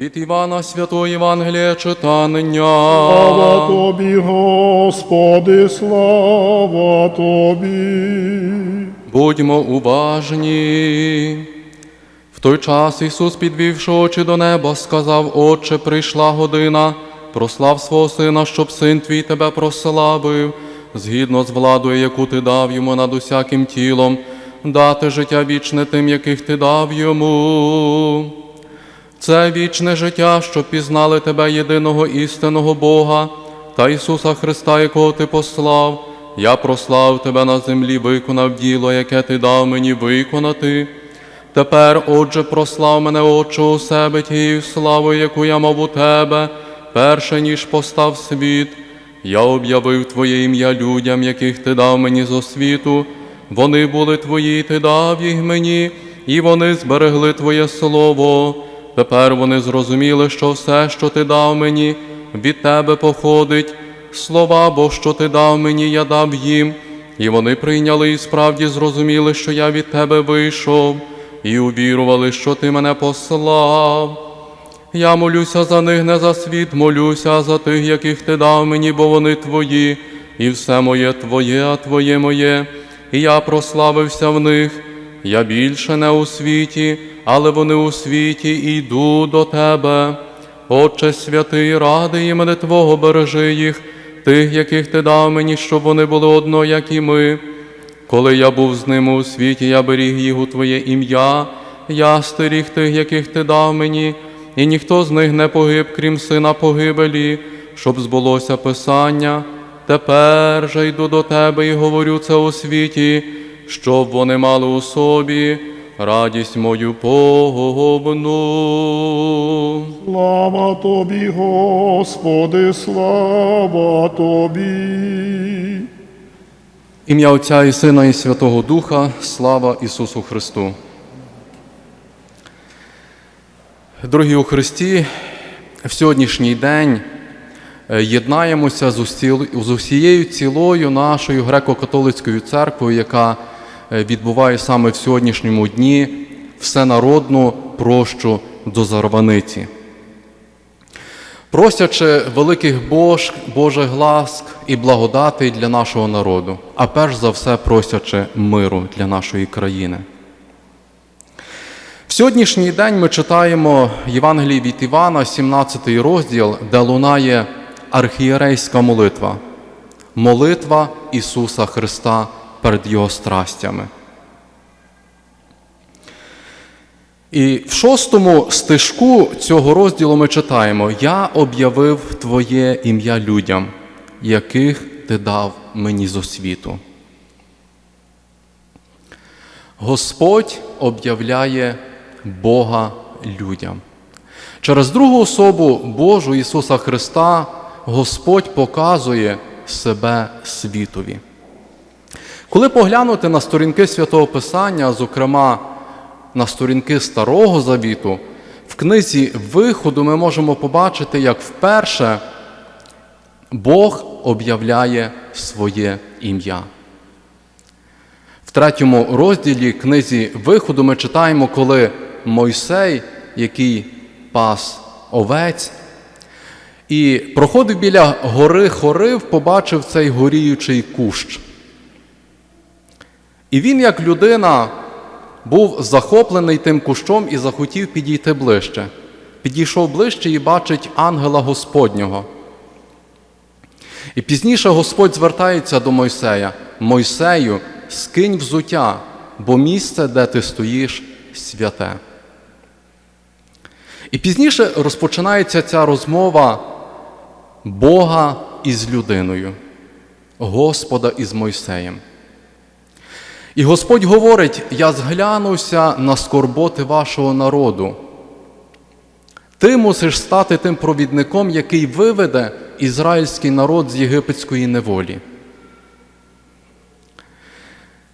Від Івана Святого Євангелія читання. Слава тобі, Господи, слава тобі. Будьмо уважні. В той час Ісус, підвівши очі до неба, сказав: Отче, прийшла година, прослав свого сина, щоб син твій тебе прославив, згідно з владою, яку ти дав йому над усяким тілом, дати життя вічне тим, яких ти дав йому. Це вічне життя, щоб пізнали тебе єдиного істинного Бога та Ісуса Христа, якого ти послав. Я прослав тебе на землі, виконав діло, яке ти дав мені виконати. Тепер, отже, прослав мене, Отче, у себе тією славою, яку я мав у тебе, перше ніж постав світ. Я об'явив Твоє ім'я людям, яких ти дав мені з освіту. Вони були твої, ти дав їх мені, і вони зберегли Твоє слово. Тепер вони зрозуміли, що все, що ти дав мені, від тебе походить. Слова, бо що ти дав мені, я дав їм, і вони прийняли і справді зрозуміли, що я від тебе вийшов, і увірували, що ти мене послав. Я молюся за них, не за світ, молюся за тих, яких ти дав мені, бо вони твої, і все моє твоє, а твоє моє, і я прославився в них. Я більше не у світі, але вони у світі йду до тебе. Отче святий, ради імене Твого бережи їх, тих, яких ти дав мені, щоб вони були одно, як і ми. Коли я був з ними у світі, я беріг їх у Твоє ім'я, я стеріг тих, яких ти дав мені, і ніхто з них не погиб, крім сина погибелі, щоб збулося Писання. Тепер же йду до тебе і говорю це у світі, щоб вони мали у собі радість мою погубну. Слава тобі, Господи, слава тобі. Ім'я Отця і Сина і Святого Духа, слава Ісусу Христу. Дорогі у Христі, в сьогоднішній день е, єднаємося з усією цілою нашою греко-католицькою церквою, яка відбуває саме в сьогоднішньому дні всенародну прощу до зарваниці. Просячи великих Бож, Божих ласк і благодатей для нашого народу, а перш за все просячи миру для нашої країни. В сьогоднішній день ми читаємо Євангелії від Івана, 17 розділ, де лунає архієрейська молитва, молитва Ісуса Христа перед Його страстями. І в шостому стишку цього розділу ми читаємо: Я об'явив Твоє ім'я людям, яких ти дав мені з освіту. Господь об'являє Бога людям. Через другу особу Божу Ісуса Христа Господь показує себе світові. Коли поглянути на сторінки Святого Писання, зокрема на сторінки Старого Завіту, в книзі Виходу ми можемо побачити, як вперше Бог об'являє своє ім'я. В третьому розділі книзі Виходу ми читаємо, коли Мойсей, який пас овець, і проходив біля гори Хорив, побачив цей горіючий кущ. І він, як людина, був захоплений тим кущом і захотів підійти ближче. Підійшов ближче і бачить ангела Господнього. І пізніше Господь звертається до Мойсея: Мойсею, скинь взуття, бо місце, де ти стоїш, святе. І пізніше розпочинається ця розмова Бога із людиною, Господа із Мойсеєм. І Господь говорить: Я зглянуся на скорботи вашого народу. Ти мусиш стати тим провідником, який виведе ізраїльський народ з єгипетської неволі.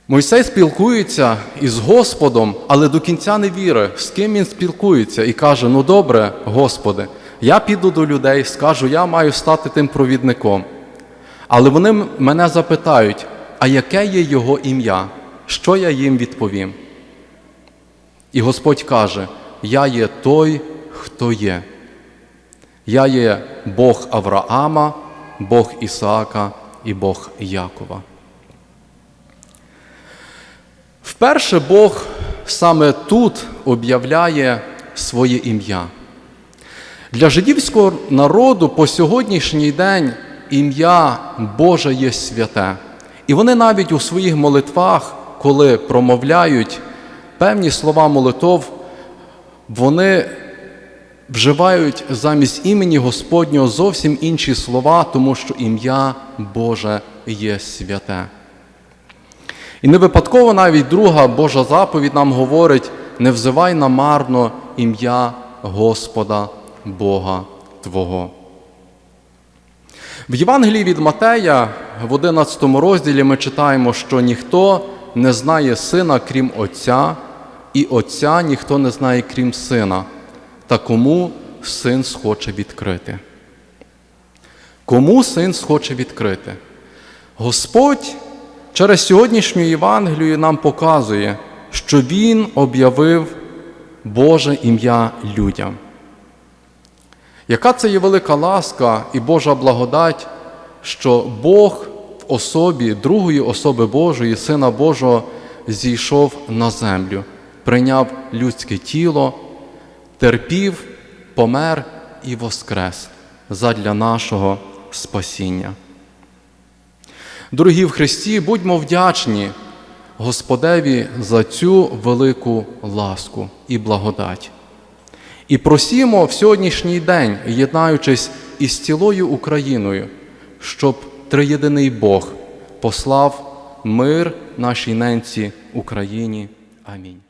Мойсей спілкується із Господом, але до кінця не вірить, з ким він спілкується, і каже: Ну добре, Господи, я піду до людей, скажу, я маю стати тим провідником. Але вони мене запитають, а яке є його ім'я? Що я їм відповім? І Господь каже: Я є той, хто є. Я є Бог Авраама, Бог Ісаака і Бог Якова. Вперше Бог саме тут об'являє своє ім'я. Для жидівського народу по сьогоднішній день ім'я Боже є святе. І вони навіть у своїх молитвах, коли промовляють певні слова молитов, вони вживають замість імені Господнього зовсім інші слова, тому що ім'я Боже є святе. І не випадково навіть друга Божа заповідь нам говорить: не взивай намарно ім'я Господа Бога Твого. В Євангелії від Матея в 11 розділі ми читаємо, що ніхто не знає сина, крім Отця, і Отця ніхто не знає, крім сина, та кому син схоче відкрити. Кому син схоче відкрити? Господь через сьогоднішню Євангелію нам показує, що Він об'явив Боже ім'я людям. Яка це є велика ласка і Божа благодать, що Бог особі другої особи Божої, Сина Божого, зійшов на землю, прийняв людське тіло, терпів, помер і воскрес задля нашого спасіння. Дорогі в Христі, будьмо вдячні Господеві за цю велику ласку і благодать. І просімо в сьогоднішній день, єднаючись із цілою Україною, щоб триєдиний Бог послав мир нашій ненці Україні. Амінь.